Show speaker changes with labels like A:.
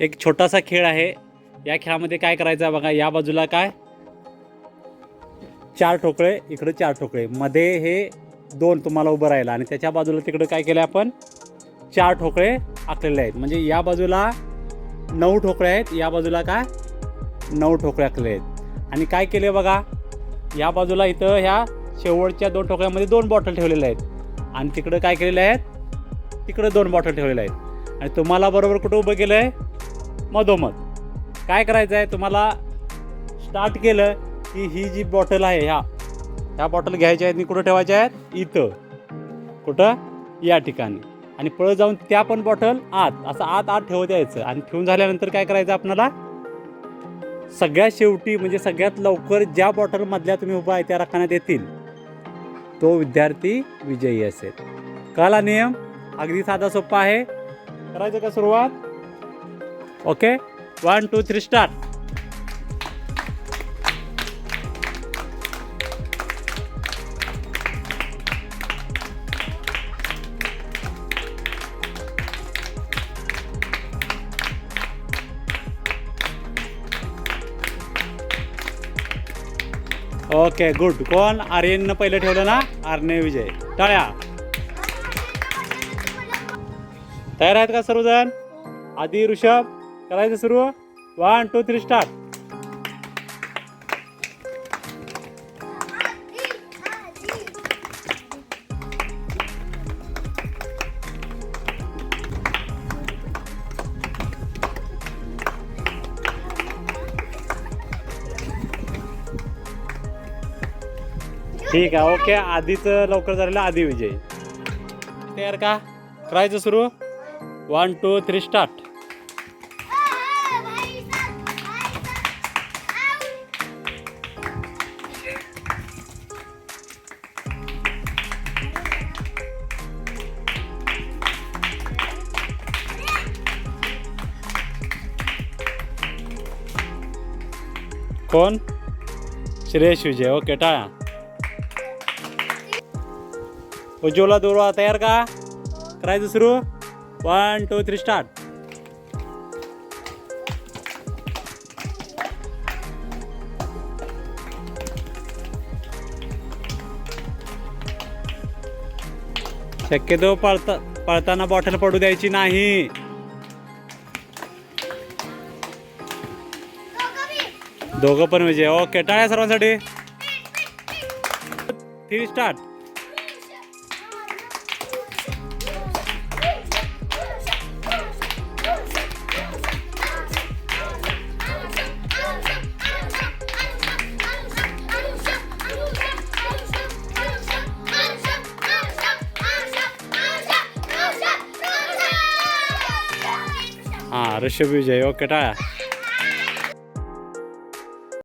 A: एक छोटासा खेळ आहे. या खेळामध्ये काय करायचं आहे बघा या बाजूला काय? चार ठोकळे इकडे चार ठोकळे. मध्ये हे दोन तुम्हाला उभं राहिलं आणि त्याच्या बाजूला तिकडे काय केलं आपण? चार ठोकळे आखलेले आहेत. म्हणजे या बाजूला नऊ ठोकळे आहेत या बाजूला काय? नऊ ठोकळे आखलेले आहेत. आणि काय केले बघा या बाजूला इथं ह्या शेवटच्या दोन ठोकळ्यामध्ये दोन बॉटल ठेवलेल्या आहेत. आणि तिकडं काय केलेले आहेत? तिकडं दोन बॉटल ठेवलेल्या आहेत. आणि तुम्हाला बरोबर कुठं उभं केलं आहे मधोमध. काय करायचं आहे तुम्हाला स्टार्ट केलं की ही जी बॉटल आहे ह्या. ह्या बॉटल घ्यायच्या आहेत आणि कुठं ठेवायच्या आहेत? इथं. कुठं? या ठिकाणी. आणि पळत जाऊन त्या पण बॉटल आत. असं आत आत ठेवत यायचं. आणि ठेवून झाल्यानंतर काय करायचं आपणाला? सगळ्यात शेवटी म्हणजे सगळ्यात लवकर ज्या बॉटलमधल्या तुम्ही उभा आहे त्या रकान्यात येतील. तो विद्यार्थी विजयी असेल. कळला नियम? अगदी साधा सोपा आहे. करायचं का सुरुवात? Okay? One two three start okay good कोण? आर्यननं पहिलं ठेवलं ना? आर्ने विजय. टाळ्या. तयार आहेत का सर्वजण? आधी ऋषभ? करायचं सुरू? वन टू थ्री स्टार्ट ठीक आहे ओके. आधीचं लवकर झालेलं आधी विजय. तयार का? करायचं सुरू? वन टू थ्री स्टार्ट कोण श्रेयश विजय ओके टाळा उज्ज्वला दुर्वा तयार का करायचं सुरू वन टू थ्री स्टार्ट शक्यतो पळता पळताना बॉटल पडू द्यायची नाही. दोघं पण विजय. ओके टाळ्या सर्वांसाठी. थ्री स्टार्ट हां ऋषभ विजय ओके टाळ्या